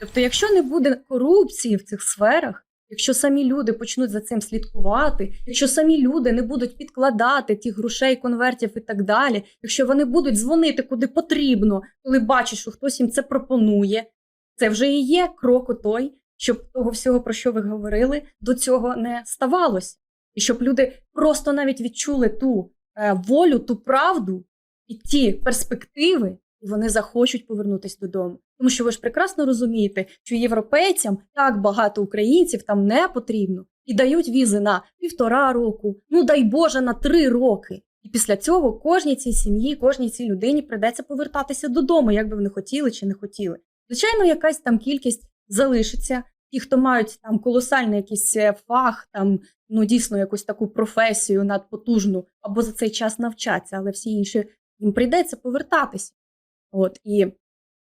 Тобто, якщо не буде корупції в цих сферах, якщо самі люди почнуть за цим слідкувати, якщо самі люди не будуть підкладати тих грошей, конвертів і так далі, якщо вони будуть дзвонити куди потрібно, коли бачать, що хтось їм це пропонує, це вже і є крок той, щоб того всього, про що ви говорили, до цього не ставалося. І щоб люди просто навіть відчули ту е, волю, ту правду і ті перспективи, і вони захочуть повернутися додому. Тому що ви ж прекрасно розумієте, що європейцям так багато українців там не потрібно і дають візи на півтора року, ну дай Боже, на три роки. І після цього кожній цій сім'ї, кожній цій людині придеться повертатися додому, як би вони хотіли чи не хотіли. Звичайно, якась там кількість залишиться. Ті, хто мають там колосальний якийсь е, фах, там ну дійсно якусь таку професію надпотужну, або за цей час навчаться, але всі інші їм прийдеться повертатися. От і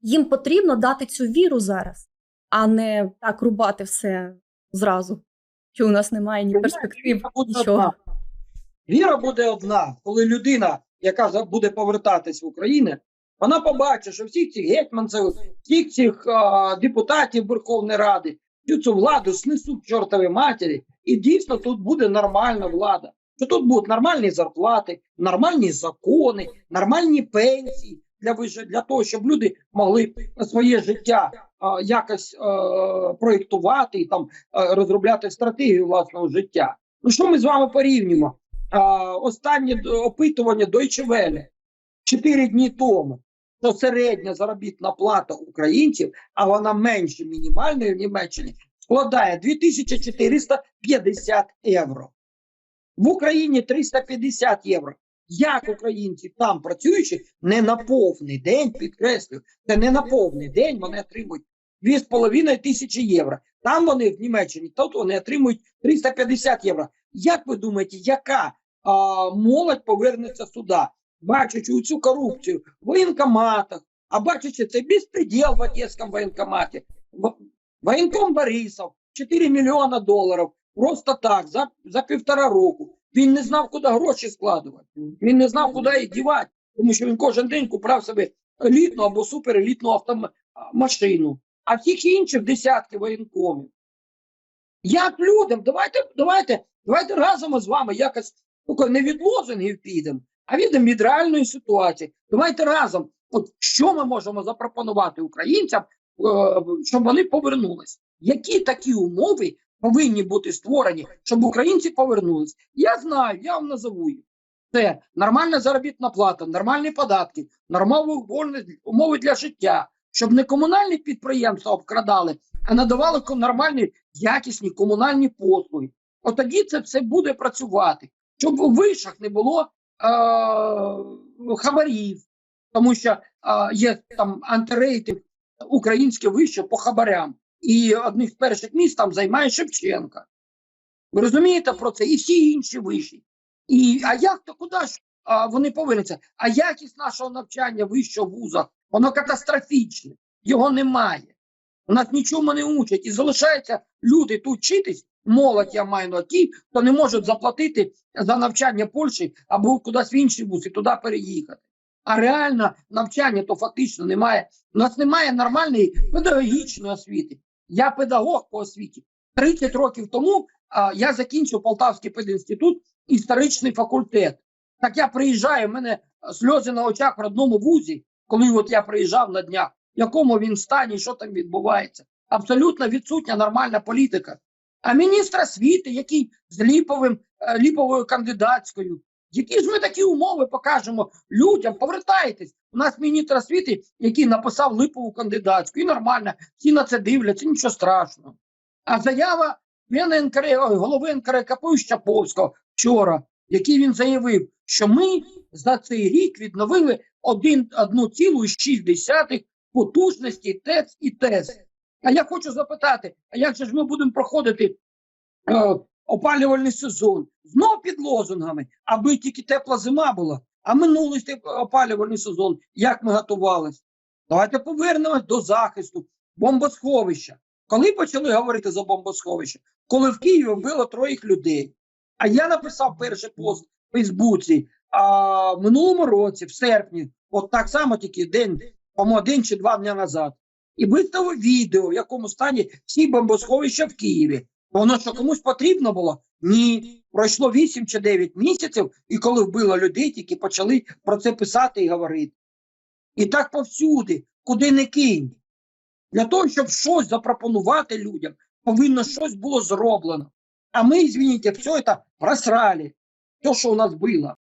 їм потрібно дати цю віру зараз, а не так рубати все зразу. Що у нас немає ні перспектив, нічого. одна. Віра буде одна, коли людина, яка буде повертатись в Україну, вона побачить, що всіх цих гетьманців, всіх цих а, депутатів Верховної Ради, всю цю владу снесуть чортові матері, і дійсно тут буде нормальна влада. Що тут будуть нормальні зарплати, нормальні закони, нормальні пенсії для для того, щоб люди могли своє життя а, якось а, проєктувати і там а, розробляти стратегію власного життя. Ну що ми з вами порівнюємо? А, останнє опитування Deutsche Welle 4 дні тому, що середня заробітна плата українців, а вона менше мінімальної в Німеччині, складає 2450 євро. В Україні 350 євро. Як українці там працюючи не на повний день, підкреслюю, це не на повний день вони отримують 2,5 тисячі євро. Там вони в Німеччині, тут вони отримують 350 євро. Як ви думаєте, яка а, молодь повернеться сюди, бачачи цю корупцію в воєнкоматах, а бачачи цей безпреділ в Одеському воєнкоматі, воєнком Борисов, 4 мільйона доларів, просто так, за, за півтора року. Він не знав, куди гроші складувати. Він не знав, куди їх дівати, тому що він кожен день купляв собі елітну або суперелітну автомашину, а всіх інших десятки воєнкомів. Як людям? Давайте, давайте, давайте разом з вами якось не від лозунгів підемо, а відемо від реальної ситуації. Давайте разом, от що ми можемо запропонувати українцям, е, щоб вони повернулись. Які такі умови повинні бути створені, щоб українці повернулись? Я знаю, я вам назову їх. Це нормальна заробітна плата, нормальні податки, нормальні умови- для життя, щоб не комунальні підприємства обкрадали, а надавали нормальні якісні комунальні послуги. От тоді це все буде працювати, щоб у вишах не було е- хабарів, тому що е- є там антирейтинг українське вище по хабарям. І одних з перших місць там займає Шевченка. Ви розумієте про це? І всі інші виші. І, а як то куди ж а, вони повернуться? А якість нашого навчання вищого в вузах, воно катастрофічне, його немає. У нас нічому не учать. І залишаються люди тут вчитись, молодь я маю на ті, хто не можуть заплатити за навчання Польщі або кудись в інший вуз і туди переїхати. А реально навчання то фактично немає. У нас немає нормальної педагогічної освіти. Я педагог по освіті. 30 років тому а, я закінчив Полтавський пединститут, історичний факультет. Так я приїжджаю, в мене сльози на очах в родному вузі, коли от я приїжджав на днях, в якому він стані, що там відбувається. Абсолютно відсутня нормальна політика. А міністр освіти, який з ліповим, е, ліповою кандидатською, які ж ми такі умови покажемо людям, повертайтесь. У нас міністр освіти, який написав липову кандидатську, і нормально, всі на це дивляться, нічого страшного. А заява НКР, голови НКРКП Щаповського вчора, який він заявив, що ми за цей рік відновили 1,6 потужності ТЕЦ і ТЕС. А я хочу запитати, а як же ж ми будемо проходити е, опалювальний сезон? Знов під лозунгами, аби тільки тепла зима була. А минулий опалювальний сезон, як ми готувалися? Давайте повернемось до захисту бомбосховища. Коли почали говорити за бомбосховище? Коли в Києві вбило троїх людей. А я написав перший пост в Фейсбуці а, в минулому році, в серпні, от так само тільки день, по-моєму, один чи два дня назад. і виставив відео, в якому стані всі бомбосховища в Києві. Воно що комусь потрібно було? Ні. Пройшло 8 чи 9 місяців, і коли вбило людей, тільки почали про це писати і говорити. І так повсюди, куди не кинь. Для того, щоб щось запропонувати людям, повинно щось було зроблено. А ми, извините, все це просрали. Те, що у нас було.